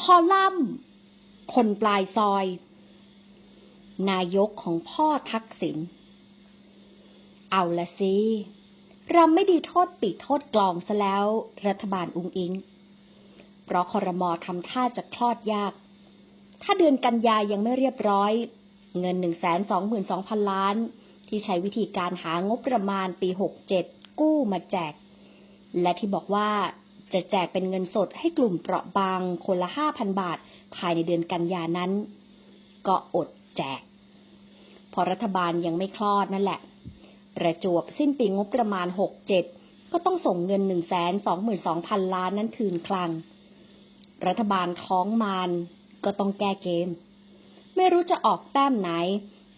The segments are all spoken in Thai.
คอลัมน์ คนปลายซอย นายกของพ่อทักษิณ เอาละสิเราไม่ดีโทษปีโทษกลองซะแล้ว รัฐบาลอุงอิง เพราะคอรมอทำท่าจะคลอดยาก ถ้าเดือนกันยายังไม่เรียบร้อย เงิน122,000ล้าน ที่ใช้วิธีการหางบประมาณปี67กู้มาแจก และที่บอกว่า จะแจกเป็นเงินสดให้กลุ่มเปราะบางคนละ5,000บาท ภายในเดือนกันยานั้น ก็อดแจก พอรัฐบาลยังไม่คลอดนั่นแหละ ประจวบสิ้นปีงบประมาณ67ก็ต้องส่งเงิน122,000ล้านนั้นคืนคลัง รัฐบาลท้องมานก็ต้องแก้เกม ไม่รู้จะออกแต้มไหน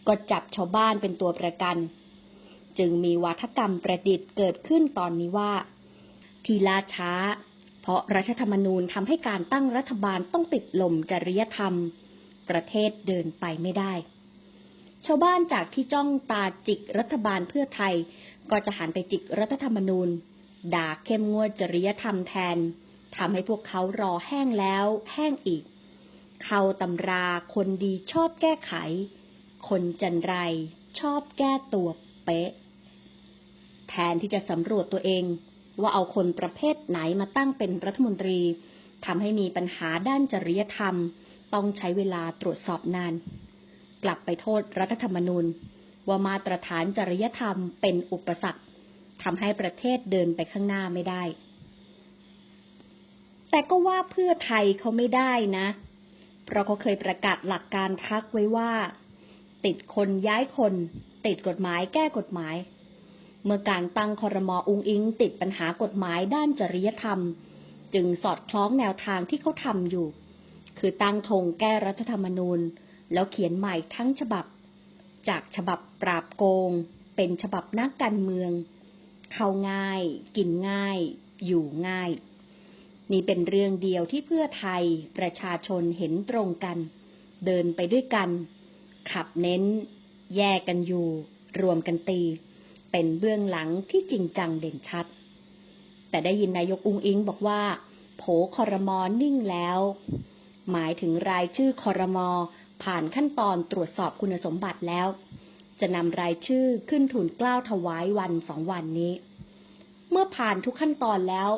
ก็จับชาวบ้านเป็นตัวประกัน จึงมีวัฒกรรมประดิษฐ์เกิดขึ้นตอนนี้ว่า ที่ล่าช้า เพราะรัฐธรรมนูญทำให้การตั้งรัฐบาลต้องติดลมจริยธรรม ประเทศเดินไปไม่ได้ ชาวบ้านจากที่จ้องตาจิกรัฐบาลเพื่อไทย ก็จะหันไปจิกรัฐธรรมนูญ ด่าเข้มงวดจริยธรรมแทนทำให้พวกเขารอแห้งแล้วแห้งอีก เข้าตำราคนดีชอบแก้ไข คนจันไรชอบแก้ตัวเป๊ะ แทนที่จะสำรวจตัวเอง ว่าเอาคนประเภทไหนมาตั้งเป็นรัฐมนตรีทำให้มีปัญหาด้านจริยธรรม ต้องใช้เวลาตรวจสอบนาน กลับไปโทษรัฐธรรมนูญ ว่ามาตรฐานจริยธรรมเป็นอุปสรรคทำให้ประเทศเดินไปข้างหน้าไม่ได้ แต่ก็ว่าเพื่อไทยเขาไม่ได้นะ เพราะเขาเคยประกาศหลักการพักไว้ว่า ติดคนย้ายคน ติดกฎหมายแก้กฎหมาย เมื่อการตั้งคอรมออุงอิงติดปัญหากฎหมายด้านจริยธรรม จึงสอดคล้องแนวทางที่เขาทำอยู่ คือตั้งธงแก้รัฐธรรมนูญ แล้วเขียนใหม่ทั้งฉบับ จากฉบับปราบโกง เป็นฉบับนักการเมือง เข้าง่าย กินง่าย อยู่ง่าย นี่เป็นเรื่องเดียวที่เพื่อไทยประชาชนเห็นตรงกัน เดินไปด้วยกัน ขับเน้น แยกกันอยู่ รวมกันตี เป็นเบื้องหลังที่จริงจังเด่นชัด แต่ได้ยินนายกอุงอิงบอกว่า โผคอรมอนิ่งแล้ว หมายถึงรายชื่อคอรมอผ่านขั้นตอนตรวจสอบคุณสมบัติแล้ว จะนำรายชื่อขึ้นทุนกล้าวถวายวันสองวันนี้ เมื่อผ่านทุกขั้นตอนแล้ว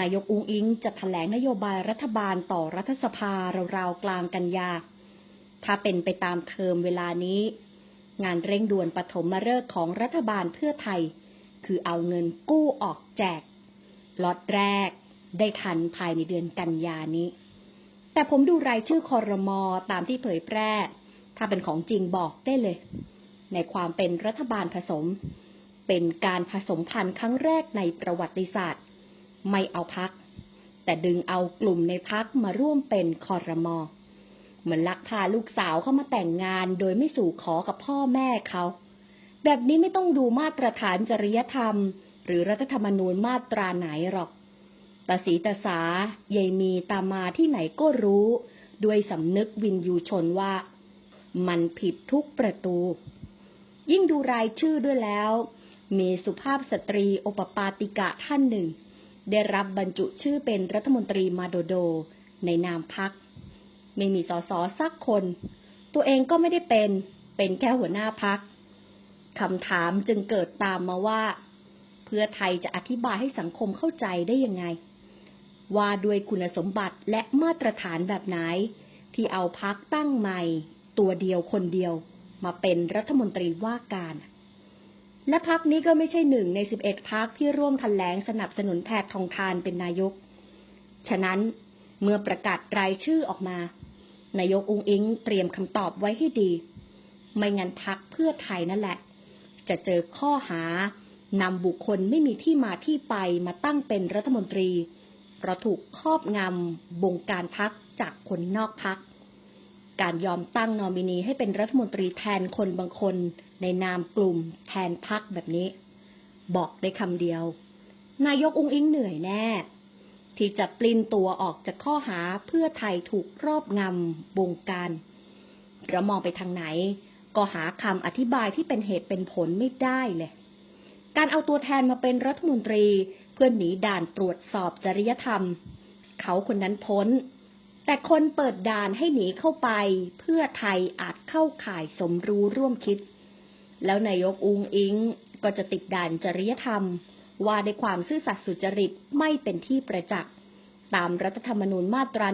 นายกอุงอิงจะถแถลงนโยบายรัฐบาลต่อรัฐสภาราวๆกลางกันยา ถ้าเป็นไปตามเทอมเวลานี้ งานเร่งด่วนปฐมฤกษ์ของรัฐบาลเพื่อไทย คือเอาเงินกู้ออกแจกล็อตแรกได้ทันภายในเดือนกันยานี้ แต่ผมดูรายชื่อคอรมอตามที่เผยแพร่ ถ้าเป็นของจริงบอกได้เลย ในความเป็นรัฐบาลผสม เป็นการผสมพันธุ์ครั้งแรกในประวัติศาสตร์ ไม่เอาพัก แต่ดึงเอากลุ่มในพักมาร่วมเป็นคอรมอ เหมือนลักพาลูกสาวเข้ามาแต่งงานโดยไม่สู่ขอกับพ่อแม่เขา แบบนี้ไม่ต้องดูมาตรฐานจริยธรรม หรือรัฐธรรมนูญมาตราไหนหรอกตาสีตาสายายมีตามมาที่ไหนก็รู้ ด้วยสำนึกวินยูชนว่า มันผิดทุกประตู ยิ่งดูรายชื่อด้วยแล้ว มีสุภาพสตรีโอปปาติกะท่านหนึ่ง ได้รับบรรจุชื่อเป็นรัฐมนตรีมาโดโด ในนามพัก ไม่มีสสสักคน ตัวเองก็ไม่ได้เป็น เป็นแค่หัวหน้าพักคำถามจึงเกิดตามมาว่า เพื่อไทยจะอธิบายให้สังคมเข้าใจได้ยังไง ว่าด้วยคุณสมบัติและมาตรฐานแบบไหน ที่เอาพักตั้งใหม่ ตัวเดียวคนเดียว มาเป็นรัฐมนตรีว่าการ และพักนี้ก็ไม่ใช่หนึ่งในสิบเอ็ดพักที่ร่วมทันแหลงสนับสนุนแพทย์ทองทานเป็นนายก ฉะนั้นเมื่อประกาศรายชื่อออกมา นายกอุงอิงเตรียมคำตอบไว้ให้ดี ไม่งั้นพักเพื่อไทยนั่นแหละ จะเจอข้อหานำบุคคลไม่มีที่มาที่ไปมาตั้งเป็นรัฐมนตรี เพราะถูกครอบงำบงการพักจากคนนอกพัก การยอมตั้งนอมินีให้เป็นรัฐมนตรีแทนคนบางคนในนามกลุ่มแทนพักแบบนี้ บอกได้คำเดียว นายกอุงอิงเหนื่อยแน่ ที่จะปลินตัวออกจากข้อหาเพื่อไทยถูกรอบงำบงการเรามองไปทางไหน ก็หาคำอธิบายที่เป็นเหตุเป็นผลไม่ได้เลย การเอาตัวแทนมาเป็นรัฐมนตรีเพื่อหนีด่านตรวจสอบจริยธรรม เขาคนนั้นพ้น แต่คนเปิดด่านให้หนีเข้าไป เพื่อไทยอาจเข้าข่ายสมรู้ร่วมคิด แล้วนายกอุงอิงก็จะติดด่านจริยธรรม ว่าในความซื่อสัตย์สุจริตไม่เป็นที่ประจักษ์ ตามรัฐธรรมนูญมาตรา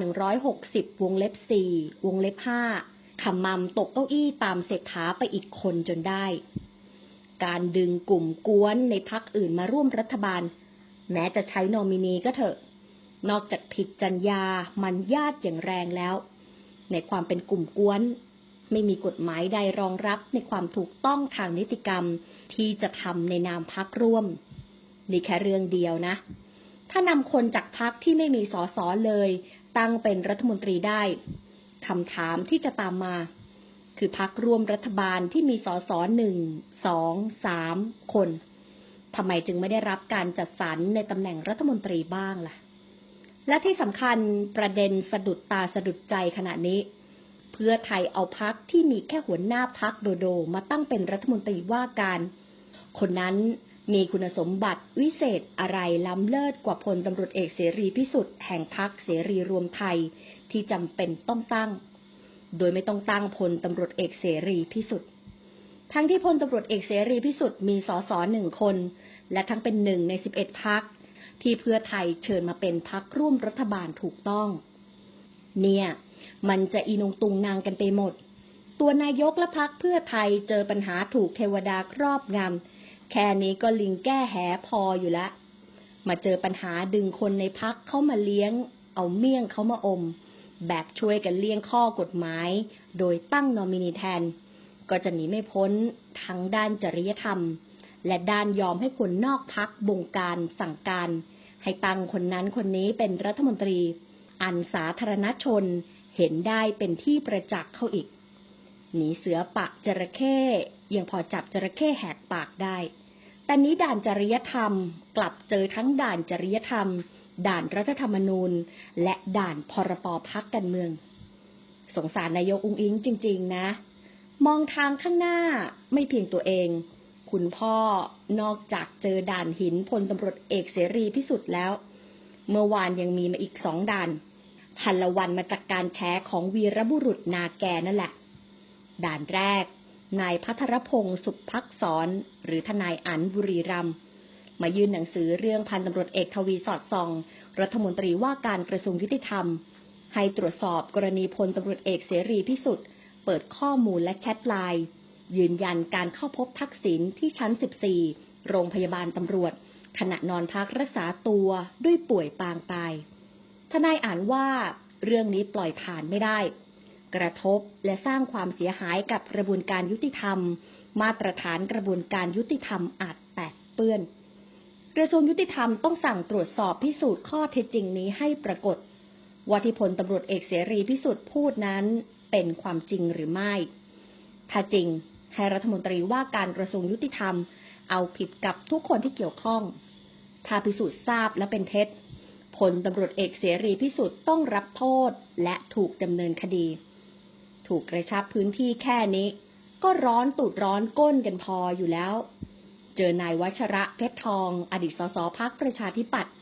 160 วงเล็บ 4 วงเล็บ 5ขำมำตกเก้าอี้ตามเศรษฐาไปอีกคนจนได้ การดึงกลุ่มกวนในพักอื่นมาร่วมรัฐบาล แม้จะใช้นอมินีก็เถอะ นอกจากผิดจรรยามันญาติอย่างแรงแล้ว ในความเป็นกลุ่มกวนไม่มีกฎหมายใดรองรับในความถูกต้องทางนิติกรรมที่จะทำในนามพักร่วม นี่แค่เรื่องเดียวนะ ถ้านำคนจากพักที่ไม่มีสอสอเลย ตั้งเป็นรัฐมนตรีได้คำถามที่จะตามมา คือพักร่วมรัฐบาลที่มีสอสอหนึ่งสองสามคนทำไมจึงไม่ได้รับการจัดสรรในตำแหน่งรัฐมนตรีบ้างล่ะ และที่สำคัญประเด็นสะดุดตาสะดุดใจขณะนี้ เพื่อไทยเอาพักที่มีแค่หัวหน้าพักโดโดมาตั้งเป็นรัฐมนตรีว่าการ คนนั้น มีคุณสมบัติวิเศษอะไรล้ำเลิศกว่าพลตำรวจเอกเสรีพิสุทธิ์แห่งพักเสรีรวมไทยที่จำเป็นต้องตั้ง โดยไม่ต้องตั้งพลตำรวจเอกเสรีพิสุทธิ์ทั้งที่พลตำรวจเอกเสรีพิสุทธิ์มีสสหนึ่งคน และทั้งเป็นหนึ่งในสิบเอ็ดพักที่เพื่อไทยเชิญมาเป็นพักร่วมรัฐบาลถูกต้อง เนี่ย มันจะอีนงตุงนางกันไปหมด ตัวนายกและพักเพื่อไทยเจอปัญหาถูกเทวดาครอบงำ แค่นี้ก็ลิงแก้แหพออยู่ละ มาเจอปัญหาดึงคนในพักเข้ามาเลี้ยง เอาเมี่ยงเขามาอม แบบช่วยกันเลี่ยงข้อกฎหมาย โดยตั้งนอมินีแทน ก็จะหนีไม่พ้นทั้งด้านจริยธรรม และด้านยอมให้คนนอกพักบงการสั่งการ ให้ตั้งคนนั้นคนนี้เป็นรัฐมนตรี อันสาธารณชนเห็นได้เป็นที่ประจักษ์เข้าอีก หนีเสือปะจระเข้ยังพอจับจระเข้แหกปากได้ แต่นี้ด่านจริยธรรมกลับเจอทั้งด่านจริยธรรม ด่านรัฐธรรมนูญ และด่านพรปพักการเมือง สงสารนายกอุงอิงจริง ๆ นะ มองทางข้างหน้าไม่เพียงตัวเอง คุณพ่อนอกจากเจอด่านหินพลตำรวจเอกเสรีพิสุทธิ์แล้ว เมื่อวานยังมีมาอีกสองด่านพันละวันมาจากการแชร์ของวีรบุรุษนาแกนั่นแหละ ด่านแรก นายพัทรพงศ์สุพักษร หรือทนายอันบุรีรัมมายื่นหนังสือเรื่องพันตำรวจเอกทวีสอดส่อง รัฐมนตรีว่าการกระทรวงยุติธรรม ให้ตรวจสอบกรณีพลตำรวจเอกเสรีพิสุทธิ์เปิดข้อมูลและแชทไลน์ยืนยันการเข้าพบทักษิณที่ชั้น 14 โรงพยาบาลตำรวจ ขณะนอนพักรักษาตัวด้วยป่วยปางตาย ทนายอ่านว่าเรื่องนี้ปล่อยผ่านไม่ได้ กระทบและสร้างความเสียหายกับกระบวนการยุติธรรม มาตรฐานกระบวนการยุติธรรมอาจแตกเปื้อน กระทรวงยุติธรรมต้องสั่งตรวจสอบพิสูจน์ข้อเท็จจริงนี้ให้ปรากฏ ว่าที่พลตำรวจเอกเสรีพิสุทธิ์พูดนั้นเป็นความจริงหรือไม่ ถ้าจริงให้รัฐมนตรีว่าการกระทรวงยุติธรรม เอาผิดกับทุกคนที่เกี่ยวข้อง ถ้าพิสูจน์ทราบและเป็นเท็จพลตำรวจเอกเสรีพิสุทธิ์ต้องรับโทษและถูกดำเนินคดี ถูกกระชับพื้นที่แค่นี้ ก็ร้อนตูดร้อนก้นกันพออยู่แล้ว เจอนายวัชระเพชรทอง อดีตสสพักประชาธิปัตย์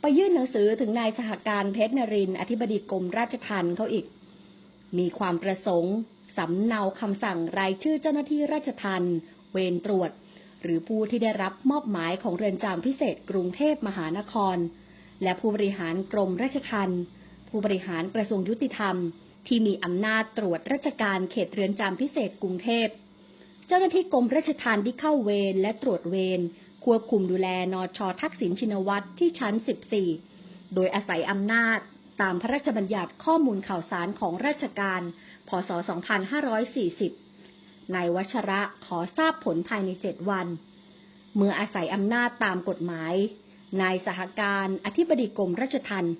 ไปยื่นหนังสือถึงนายสหการเพชรนรินทร์อธิบดีกรมราชทัณฑ์เขาอีก มีความประสงค์สำเนาคำสั่งรายชื่อเจ้าหน้าที่ราชทัณฑ์เวรตรวจ หรือผู้ที่ได้รับมอบหมายของเรือนจำพิเศษกรุงเทพมหานคร และผู้บริหารกรมราชทัณฑ์ผู้บริหารกระทรวงยุติธรรม ที่มีอำนาจตรวจราชการเขตเรือนจำพิเศษกรุงเทพ เจ้าหน้าที่กรมราชทัณฑ์ที่เข้าเวรและตรวจเวรควบคุมดูแลนอชอทักษิณชินวัตรที่ชั้น 14 โดยอาศัยอำนาจตามพระราชบัญญัติข้อมูลข่าวสารของราชการ พศ 2540 นายวัชระขอทราบผลภายใน 7 วัน เมื่ออาศัยอำนาจตามกฎหมาย นายสหการอธิบดีกรมราชทัณฑ์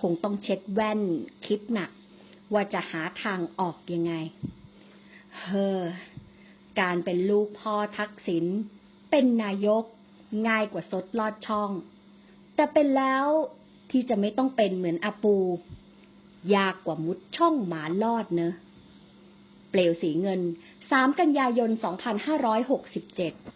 คงต้องเช็ดแว่นคิดหนัก ว่าจะหาทางออกยังไง เฮ้อ การเป็นลูกพ่อทักษิณเป็นนายกง่ายกว่าซดลอดช่อง แต่เป็นแล้วที่จะไม่ต้องเป็นเหมือนอาปู ยากกว่ามุดช่องหมาลอดเนอะ เปลวสีเงิน 3 กันยายน 2567